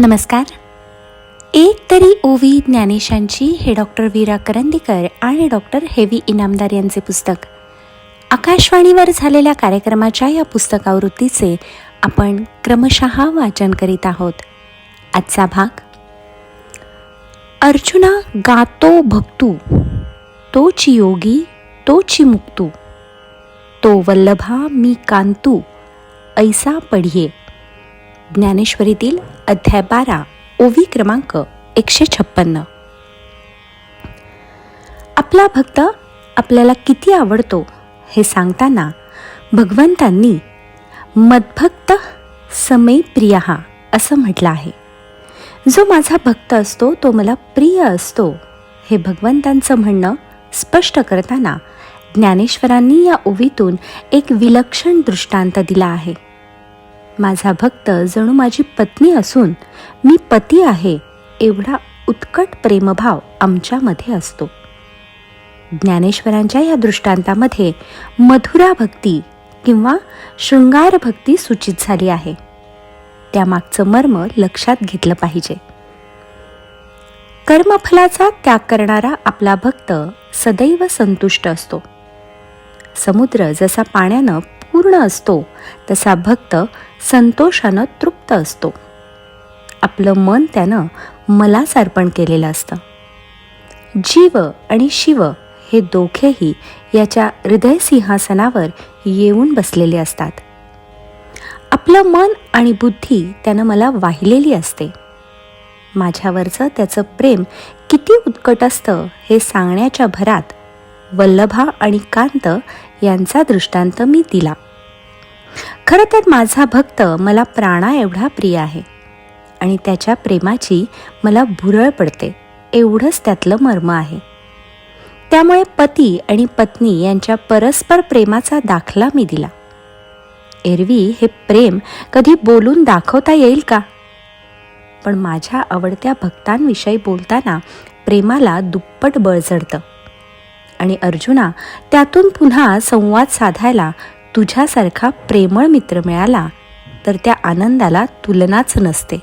नमस्कार. एक तरी ओवी ज्ञानेशांची हे डॉक्टर वीरा करंदीकर आणि डॉक्टर हेवी इनामदार यांचे पुस्तक. आकाशवाणीवर झालेल्या कार्यक्रमाच्या या पुस्तकावृत्तीचे आपण क्रमशः वाचन करीत आहोत. आजचा भाग अर्जुना गातो भक्तू तोची योगी तोची मुक्तू तो वल्लभा मी कांतू ऐसा पढिये. ज्ञानेश्वरीतील अध्याय बारा ओवी क्रमांक एकशे छप्पन्न आपला भक्त आपल्याला किती आवडतो हे सांगताना भगवंतांनी मद्भक्त समे प्रिय असं म्हटलं आहे. जो माझा भक्त असतो तो मला प्रिय असतो हे भगवंतांचं म्हणणं स्पष्ट करताना ज्ञानेश्वरांनी या ओवीतून एक विलक्षण दृष्टांत दिला आहे. माझा भक्त जणू माझी पत्नी असून मी पती आहे एवढा उत्कट प्रेमभाव आमच्यामध्ये असतो. ज्ञानेश्वरांच्या या दृष्टांतामध्ये मधुरा भक्ती किंवा शृंगार भक्ती सूचित झाली आहे. त्यामागचं मर्म लक्षात घेतलं पाहिजे. कर्मफलाचा त्याग करणारा आपला भक्त सदैव संतुष्ट असतो. समुद्र जसा पाण्यानं पूर्ण असतो तसा भक्त संतोषानं तृप्त असतो. आपलं मन त्यानं मलाच अर्पण केलेलं असतं. जीव आणि शिव हे दोघेही याच्या हृदयसिंहासनावर येऊन बसलेले असतात. आपलं मन आणि बुद्धी त्यानं मला वाहिलेली असते. माझ्यावरचं त्याचं प्रेम किती उत्कट असतं हे सांगण्याच्या भरात वल्लभा आणि कांत यांचा दृष्टांत मी दिला. खरं तर माझा भक्त मला प्राणा एवढा प्रिय आहे. आणि त्याच्या प्रेमाची मला भुरळ पडते. एवढंच त्यातलं मर्म आहे. त्यामुळे पती आणि पत्नी यांच्या परस्पर प्रेमाचा दाखला मी दिला. एरवी हे प्रेम कधी बोलून दाखवता येईल का? पण माझ्या आवडत्या भक्तांविषयी बोलताना प्रेमाला दुप्पट बळ चढतं. आणि अर्जुना त्यातून पुन्हा संवाद साधायला तुझ्यासारखा प्रेमळ मित्र मिळाला तर त्या आनंदाला तुलनाच नसते.